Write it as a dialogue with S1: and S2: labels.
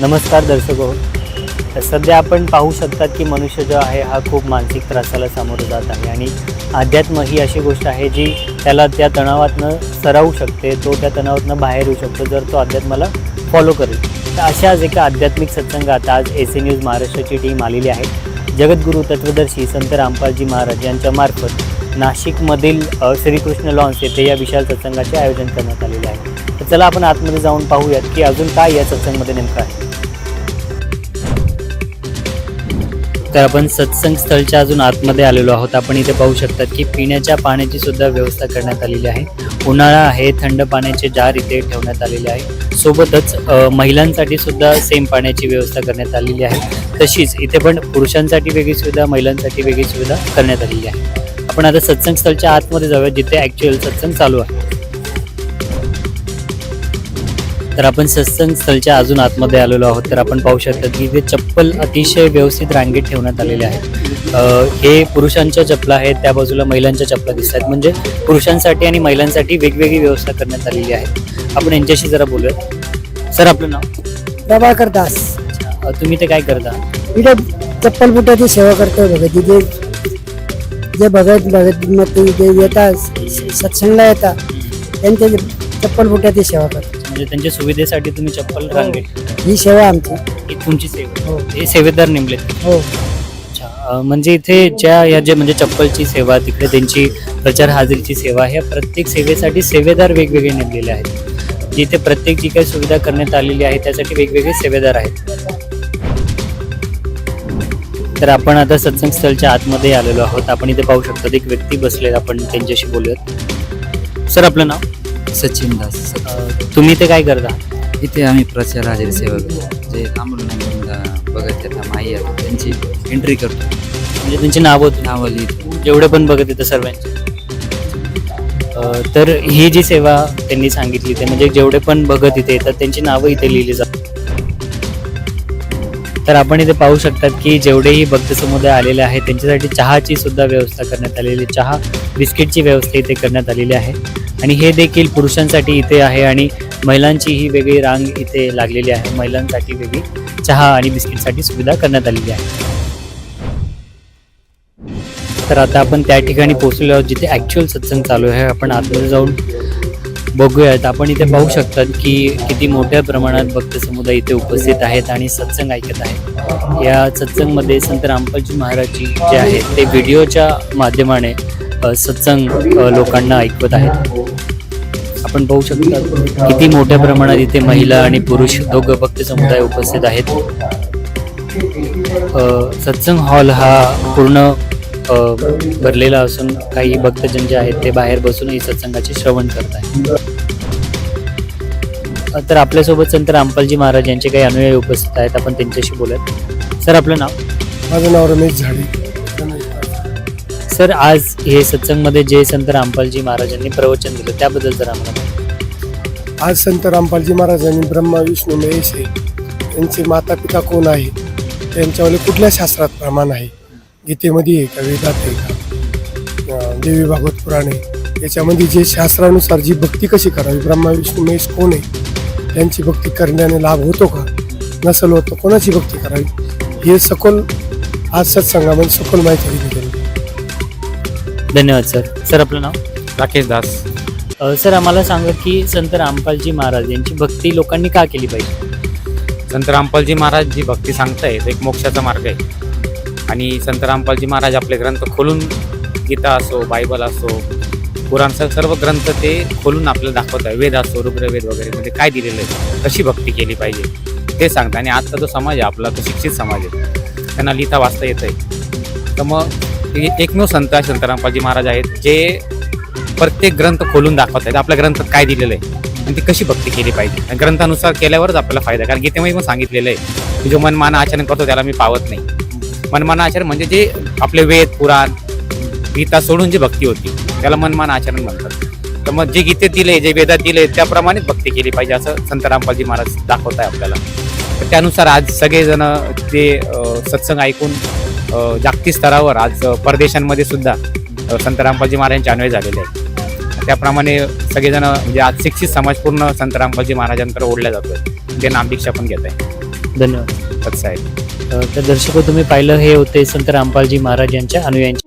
S1: नमस्कार दर्शको. सध्या आपण पाहू शकतात की मनुष्य जो आहे हा खूप मानसिक त्रासाला सामोरं जात आहे आणि अध्यात्म ही अशी गोष्ट आहे जी त्याला त्या तणावातनं सरावू शकते तो त्या तणावातनं बाहेर येऊ शकतो जर तो अध्यात्माला फॉलो करेल. तर अशाच एका आध्यात्मिक सत्संगात आज ए सी न्यूज महाराष्ट्राची टीम आलेली आहे. जगद्गुरू तत्वदर्शी संत रामपालजी महाराज यांच्या मार्फत नाशिकमधील श्रीकृष्ण लॉन्स येथे या विशाल सत्संगाचे आयोजन करण्यात आलेले आहे. तर चला आपण आतमध्ये जाऊन पाहूयात की अजून काय या सत्संगमध्ये नेमकं आहे. तर आपण सत्संग स्थळच्या अजून आतमध्ये आलेलो आहोत. आपण इथे पाहू शकतात की पिण्याच्या पाण्याची सुद्धा व्यवस्था करण्यात आलेली आहे. उन्हाळा आहे थंड पाण्याचे जार इथे ठेवण्यात आलेले आहे. सोबतच महिलांसाठी सुद्धा सेम पाण्याची व्यवस्था करण्यात आलेली आहे. तशीच इथे पण पुरुषांसाठी वेगळी सुविधा महिलांसाठी वेगळी सुविधा करण्यात आलेली आहे. आपण आता सत्संग स्थळच्या आतमध्ये जाऊया जिथे ॲक्च्युअल सत्संग चालू आहे. तर आपण सत्संग स्थळच्या अजून आतमध्ये आलेलो आहोत. तर आपण पाहू शकता की इथे चप्पल अतिशय व्यवस्थित रांगेत ठेवण्यात आलेले आहेत. हे पुरुषांच्या चपला आहेत त्या बाजूला महिलांच्या चपला दिसत आहेत म्हणजे पुरुषांसाठी आणि महिलांसाठी वेगवेगळी व्यवस्था करण्यात आलेली आहे. आपण यांच्याशी जरा बोलूयात. सर आपलं नाव?
S2: प्रभाकर दास.
S1: तुम्ही ते काय करता?
S2: इथे चप्पल बुटाची सेवा करतोय भगत तिथे जे भगत भगत मग ते येतात सत्संगला येतात त्यांच्या चप्पल बुटाची सेवा करतो
S1: म्हणजे त्यांच्या सुविधेसाठी तुम्ही चप्पल रांगेत
S2: ही सेवा आमची.
S1: ही तुमची सेवा.
S2: हो.
S1: हे सेवेदार नेमले
S2: हो.
S1: अच्छा अ, म्हणजे इथे ज्या या जे म्हणजे चप्पलची सेवा तिकडे त्यांची प्रचार हाजरीची सेवा ह्या प्रत्येक सेवेसाठी सेवेदार वेगवेगळे नेमलेले आहेत. जिथे प्रत्येक जी काही सुविधा करण्यात आलेली आहे त्यासाठी वेगवेगळे सेवेदार आहेत. तर आपण आता सत्संग स्थळच्या आतमध्ये आलेलो आहोत. आपण इथे पाहू शकतो एक व्यक्ती बसले आपण त्यांच्याशी बोलूयात. सर आपलं नाव?
S3: सचिन दास.
S1: तुम्ही ते काय करता?
S3: इथे आम्ही प्रचार हजेरी सेवा करतो जे तांबूळ बघत येतात माई आहेत त्यांची एंट्री करतो.
S1: म्हणजे त्यांची नावं
S3: नावं लिहितो.
S1: जेवढे पण बघत येतं सर्वांचे. तर ही जी सेवा त्यांनी सांगितली ते म्हणजे जेवढे पण बघत इथे येतात त्यांची नावं इथे लिहिली जातात. तर आपण इथे पाहू शकतात की जेवढेही भक्त समुदाय आलेले आहेत त्यांच्यासाठी चहाची सुद्धा व्यवस्था करण्यात आलेली आहे. चहा बिस्किटची व्यवस्था इथे करण्यात आलेली आहे. आणि हे देखील पुरुषांसाठी इथे आहे आणि महिलांची ही वेगळी रांग इथे लागलेली आहे. महिलांसाठी वेगळी चहा आणि बिस्किटसाठी सुविधा करण्यात आलेली आहे. तर आता आपण त्या ठिकाणी पोहोचलो आहोत जिथे ॲक्च्युअल सत्संग चालू आहे. आपण आतमध्ये जाऊन बघूयात. आपण इथे पाहू शकतात की किती मोठ्या प्रमाणात भक्त समुदाय इथे उपस्थित आहेत आणि सत्संग ऐकत आहेत. या सत्संगमध्ये संत रामपालजी महाराजजी जे आहेत ते व्हिडिओच्या माध्यमाने सत्संग लोकांना ऐकवत आहेत. आपण पाहू शकता किती मोठ्या प्रमाणात इथे महिला आणि पुरुष दोघं भक्त समुदाय उपस्थित आहेत. सत्संग हॉल हा पूर्ण भरलेला असून काही भक्तजन जे आहेत ते बाहेर बसून ही सत्संगाचे श्रवण करत आहेत तर आपल्यासोबत संत रामपालजी महाराज यांचे काही अनुयायी उपस्थित आहेत. आपण त्यांच्याशी बोलत सर आपलं नाव?
S2: माझं नाव रमेश झाडे.
S1: सर आज हे सत्संगमध्ये जे संत रामपालजी महाराजांनी प्रवचन दिलं त्याबद्दल जर आम्हाला.
S4: आज संत रामपालजी महाराजांनी ब्रह्मा विष्णू महेश आहे त्यांचे माता पिता कोण आहे त्यांच्यावाले कुठल्या शास्त्रात प्रमाण आहे? गीतेमध्ये आहे का वेदात आहे का अं, देवी भागवत पुराण. आहे याच्यामध्ये जे शास्त्रानुसार जी भक्ती कशी करावी ब्रह्मा विष्णू महेश कोण आहे त्यांची भक्ती करण्याने लाभ होतो का? नसल होतो कोणाची भक्ती करावी? हे सखोल आज सत्संगामध्ये सखोल माहिती दिली गेली.
S1: धन्यवाद सर. सर आपलं नाव?
S5: राकेश दास.
S1: सर आम्हाला सांगा की संत रामपालजी महाराज यांची भक्ती लोकांनी का केली पाहिजे?
S5: संत रामपालजी महाराज जी भक्ती सांगतायत एक मोक्षाचा मार्ग आहे. आणि संत रामपालजी महाराज आपले ग्रंथ खोलून गीता असो बायबल असो पुराण सर्व ग्रंथ ते खोलून आपल्याला दाखवत आहे. वेद असो रुद्रवेद वगैरे मध्ये काय दिलेलं आहे कशी भक्ती केली पाहिजे ते सांगतं आणि आजचा जो समाज आहे आपला तो शिक्षित समाज आहे. त्यांना लिहिता वाचता येत आहे. तर मग एकमेव संत आहे संत रामपालजी महाराज आहेत जे प्रत्येक ग्रंथ खोलून दाखवत आहेत. आपल्या ग्रंथात काय दिलेलं आहे आणि ती कशी भक्ती केली पाहिजे. आणि ग्रंथानुसार केल्यावरच आपल्याला फायदा कारण गीतेमध्ये पण सांगितलेलं आहे की जो मनमाना आचरण करतो त्याला मी पावत नाही. मनमाना आचरण म्हणजे जे आपले वेद पुराण गीता सोडून जी भक्ती होती त्याला मनमान आचरण म्हणतात. तर मग जे गीतेत दिले जे वेदात दिले त्याप्रमाणेच भक्ती केली पाहिजे असं संत रामपालजी महाराज दाखवत आहे आपल्याला. तर त्यानुसार आज सगळेजण ते सत्संग ऐकून जागतिक स्तरावर आज परदेशांमध्ये सुद्धा संत रामपालजी महाराजांचे अन्वय झालेले आहेत. त्याप्रमाणे सगळेजण म्हणजे आज शिक्षित समाज पूर्ण संत रामपालजी महाराजांकडे ओढल्या जातो ते नामदीक्षा पण घेत आहे
S1: धन्यवाद. अ, तर दर्शक तुम्ही पाहिलं हे होते संत रामपालजी महाराज यांच्या अनुयायांचे